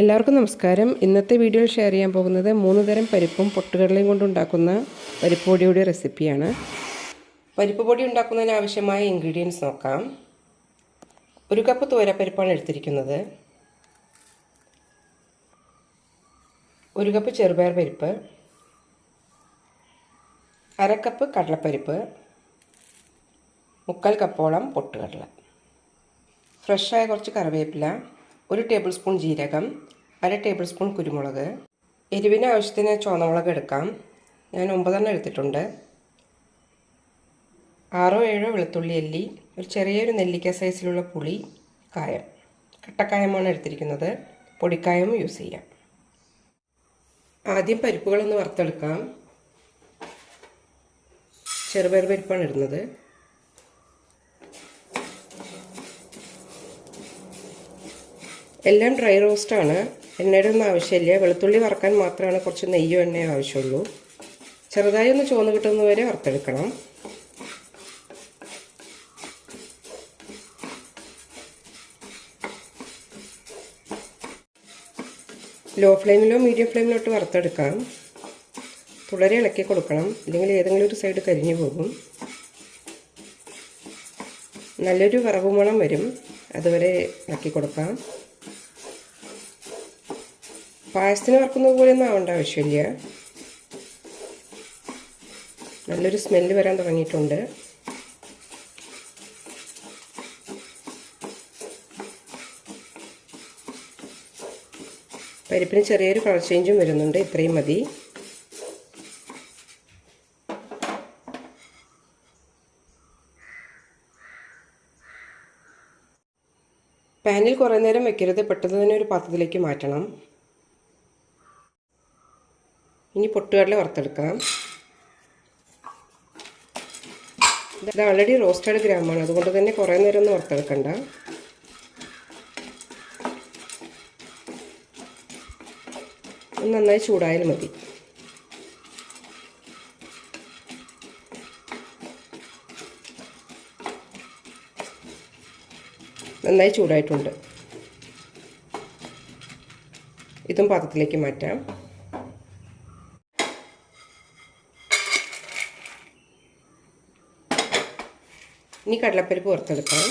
എല്ലാവർക്കും നമസ്കാരം. ഇന്നത്തെ വീഡിയോയിൽ ഷെയർ ചെയ്യാൻ പോകുന്നത് മൂന്ന് തരം പരിപ്പും പൊട്ടുകടലയും കൊണ്ടുണ്ടാക്കുന്ന പരിപ്പ് പൊടിയുടെ റെസിപ്പിയാണ് പരിപ്പ് പൊടി ഉണ്ടാക്കുന്നതിന് ആവശ്യമായ ഇൻഗ്രീഡിയൻസ് നോക്കാം. ഒരു കപ്പ് തോരപ്പരിപ്പാണ് എടുത്തിരിക്കുന്നത്. ഒരു കപ്പ് ചെറുപയർ പരിപ്പ്. അര കപ്പ് കടലപ്പരിപ്പ്. മുക്കാൽ കപ്പോളം പൊട്ടുകടല. ഫ്രഷായ കുറച്ച് കറിവേപ്പില. ഒരു ടേബിൾ സ്പൂൺ ജീരകം അര ടേബിൾ സ്പൂൺ കുരുമുളക് എരിവിന് ആവശ്യത്തിന് ചുവന്നമുളക് എടുക്കാം. ഞാൻ ഒമ്പതെണ്ണം എടുത്തിട്ടുണ്ട്. ആറോ ഏഴോ വെളുത്തുള്ളി അല്ലി ഒരു ചെറിയൊരു നെല്ലിക്ക സൈസിലുള്ള പുളി കായം. കട്ടക്കായമാണ് എടുത്തിരിക്കുന്നത്. പൊടിക്കായവും യൂസ് ചെയ്യാം. ആദ്യം പരിപ്പുകളൊന്ന് വറുത്തെടുക്കാം. ചെറുപയർ പരിപ്പാണ് ഇടുന്നത്. എല്ലാം ഡ്രൈ റോസ്റ്റാണ്. എണ്ണയുടെ ഒന്നും ആവശ്യമില്ല. വെളുത്തുള്ളി വറക്കാൻ മാത്രമാണ് കുറച്ച് നെയ്യോ എണ്ണയോ ആവശ്യമുള്ളൂ. ചെറുതായി ഒന്ന് ചുവന്ന് കിട്ടുന്നവരെ വറുത്തെടുക്കണം. ലോ ഫ്ലെയിമിലോ മീഡിയം ഫ്ലെയിമിലോ ഇട്ട് വറുത്തെടുക്കാം. തുടരെ ഇളക്കി കൊടുക്കണം. അല്ലെങ്കിൽ ഏതെങ്കിലും ഒരു സൈഡ് കരിഞ്ഞു പോകും. നല്ലൊരു വറവ് മണം വരും. അതുവരെ ഇളക്കി കൊടുക്കാം. പായസത്തിന് വറക്കുന്നത് പോലെയൊന്നും ആവേണ്ട ആവശ്യമില്ല. നല്ലൊരു സ്മെല്ല് വരാൻ തുടങ്ങിയിട്ടുണ്ട്. പരിപ്പിന് ചെറിയൊരു കളർ ചേഞ്ചും വരുന്നുണ്ട്. ഇത്രയും മതി. പാനിൽ കുറേ നേരം വെക്കരുത്. പെട്ടെന്ന് തന്നെ ഒരു പാത്രത്തിലേക്ക് മാറ്റണം. ഇനി പൊട്ടുകടല വറുത്തെടുക്കാം. ഇത് ഓൾറെഡി റോസ്റ്റഡ് ഗ്രാമാണ്. അതുകൊണ്ട് തന്നെ കുറേ നേരം ഒന്നും വറുത്തെടുക്കണ്ട നന്നായി ചൂടായാൽ മതി. നന്നായി ചൂടായിട്ടുണ്ട്. ഇതും പാത്രത്തിലേക്ക് മാറ്റാം. ഇനി കടലപ്പരിപ്പ് വറുത്തെടുക്കാം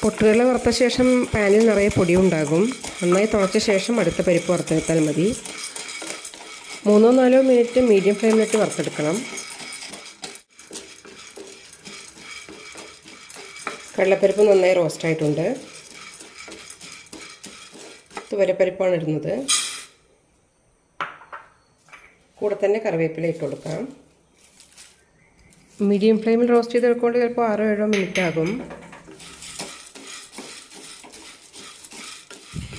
പൊട്ടുകടല വറുത്ത ശേഷം പാനിൽ നിറയെ പൊടിയുണ്ടാകും. നന്നായി തുളച്ച ശേഷം അടുത്ത പരിപ്പ് വറുത്തെടുത്താൽ മതി. മൂന്നോ നാലോ മിനിറ്റ് മീഡിയം ഫ്ലെയിമിലിട്ട് വറുത്തെടുക്കണം. കടലപ്പരിപ്പ് നന്നായി റോസ്റ്റായിട്ടുണ്ട് തുവരപ്പരിപ്പാണ് ഇടുന്നത്. കൂടെ തന്നെ കറിവേപ്പില ഇട്ട് കൊടുക്കാം. മീഡിയം ഫ്ലെയിമിൽ റോസ്റ്റ് ചെയ്തെടുക്കൊണ്ട് ചിലപ്പോൾ ആറോ ഏഴോ മിനിറ്റ് ആകും.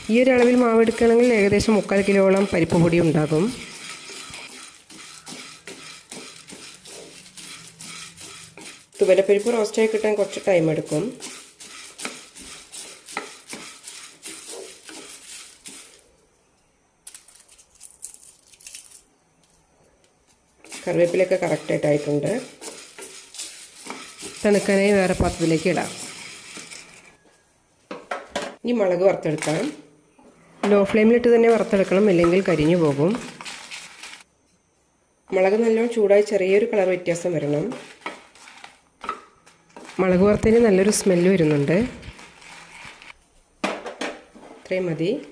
ഈ ഒരു അളവിൽ മാവ് എടുക്കുകയാണെങ്കിൽ ഏകദേശം മുക്കാൽ കിലോളം പരിപ്പ് പൊടി ഉണ്ടാകും. തുവരപ്പരിപ്പ് റോസ്റ്റായി കിട്ടാൻ കുറച്ച് ടൈം എടുക്കും. കറിവേപ്പിലൊക്കെ കറക്റ്റായിട്ടായിട്ടുണ്ട് തണുക്കാനായി വേറെ പാത്രത്തിലേക്ക് ഇടാം. ഇനി മുളക് വറുത്തെടുക്കാം. ലോ ഫ്ലെയിമിലിട്ട് തന്നെ വറുത്തെടുക്കണം ഇല്ലെങ്കിൽ കരിഞ്ഞു പോകും. മുളക് നല്ലോണം ചൂടായി ചെറിയൊരു കളർ വ്യത്യാസം വരണം. മുളക് വറുത്തതിന് നല്ലൊരു സ്മെല്ല് വരുന്നുണ്ട്. ഇത്രയും മതി.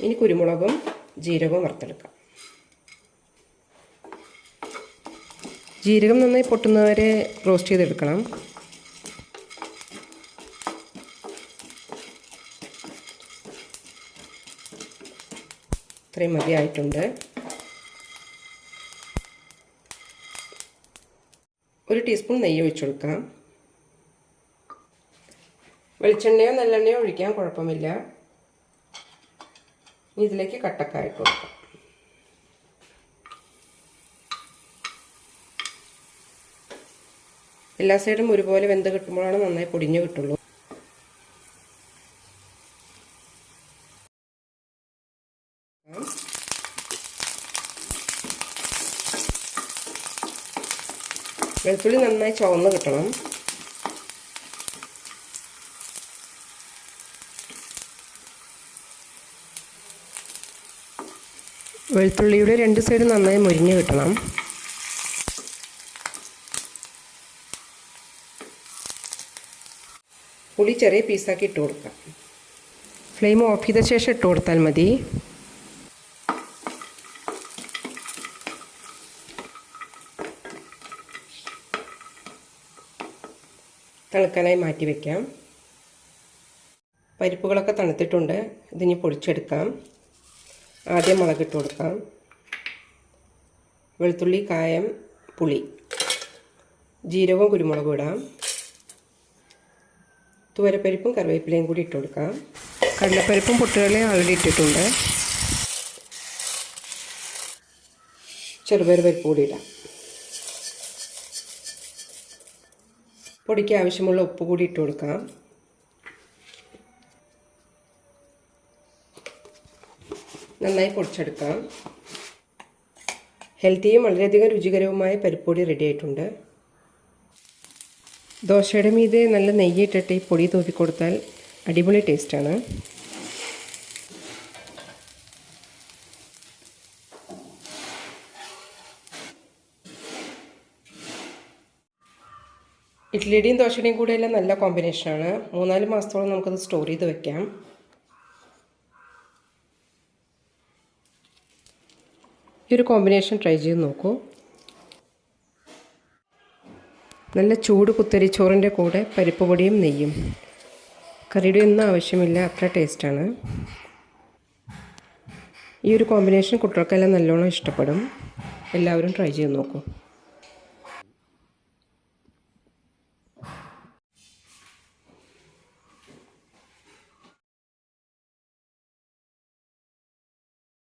ഇനി കുരുമുളകും ജീരകവും വറുത്തെടുക്കാം. ജീരകം നന്നായി പൊട്ടുന്നവരെ റോസ്റ്റ് ചെയ്തെടുക്കണം. ഇത്രയും മതിയായിട്ടുണ്ട് ഒരു ടീസ്പൂൺ നെയ്യ് ഒഴിച്ചു കൊടുക്കാം. വെളിച്ചെണ്ണയോ നല്ലെണ്ണയോ ഒഴിക്കാൻ കുഴപ്പമില്ല. ഇതിലേക്ക് കട്ടക്കായിട്ട് കൊടുക്കാം. എല്ലാ സൈഡും ഒരുപോലെ വെന്ത് കിട്ടുമ്പോഴാണ് നന്നായി പൊടിഞ്ഞു കിട്ടുള്ളൂ. വെളുത്തുള്ളി നന്നായി ചുവന്ന് കിട്ടണം. വെളുത്തുള്ളിയുടെ രണ്ട് സൈഡ് നന്നായി മുരിഞ്ഞ് കിട്ടണം. പുളി ചെറിയ പീസാക്കി ഇട്ട് കൊടുക്കാം. ഫ്ലെയിം ഓഫ് ചെയ്ത ശേഷം ഇട്ട് കൊടുത്താൽ മതി. തണുക്കാനായി മാറ്റി വയ്ക്കാം പരിപ്പുകളൊക്കെ തണുത്തിട്ടുണ്ട്. ഇതിനി പൊടിച്ചെടുക്കാം. ആദ്യം മുളകിട്ട് കൊടുക്കാം. വെളുത്തുള്ളി കായം പുളി. ജീരകവും കുരുമുളകും ഇടാം. തുവരപ്പരിപ്പും കറിവേപ്പിലയും കൂടി ഇട്ട് കൊടുക്കാം. കടലപ്പരിപ്പും പൊട്ടുകടലയും ആൾറെഡി ഇട്ടിട്ടുണ്ട്. ചെറുപയർ പരിപ്പ് കൂടി ഇടാം. പൊടിക്ക് ആവശ്യമുള്ള ഉപ്പ് കൂടി ഇട്ട് കൊടുക്കാം. നന്നായി പൊടിച്ചെടുക്കാം. ഹെൽത്തിയും വളരെയധികം രുചികരവുമായ പരിപ്പൊടി റെഡി ആയിട്ടുണ്ട്. ദോശയുടെ മീതെ നല്ല നെയ്യിട്ടിട്ട് ഈ പൊടി തൂക്കി കൊടുത്താൽ അടിപൊളി ടേസ്റ്റാണ്. ഇഡ്ലിയുടെയും ദോശയുടെയും കൂടെ എല്ലാം നല്ല കോമ്പിനേഷനാണ്. മൂന്നാൽ മാസത്തോളം നമുക്കത് സ്റ്റോർ ചെയ്ത് വെക്കാം. ഈ ഒരു കോമ്പിനേഷൻ ട്രൈ ചെയ്ത് നോക്കൂ. നല്ല ചൂട് കുത്തരിച്ചോറിന്റെ കൂടെ പരിപ്പ് പൊടിയും നെയ്യും. കറിയുടെ ഒന്നും ആവശ്യമില്ല അത്ര ടേസ്റ്റാണ്. ഈ ഒരു കോമ്പിനേഷൻ കുട്ടികൾക്കെല്ലാം നല്ലോണം ഇഷ്ടപ്പെടും. എല്ലാവരും ട്രൈ ചെയ്ത് നോക്കൂ.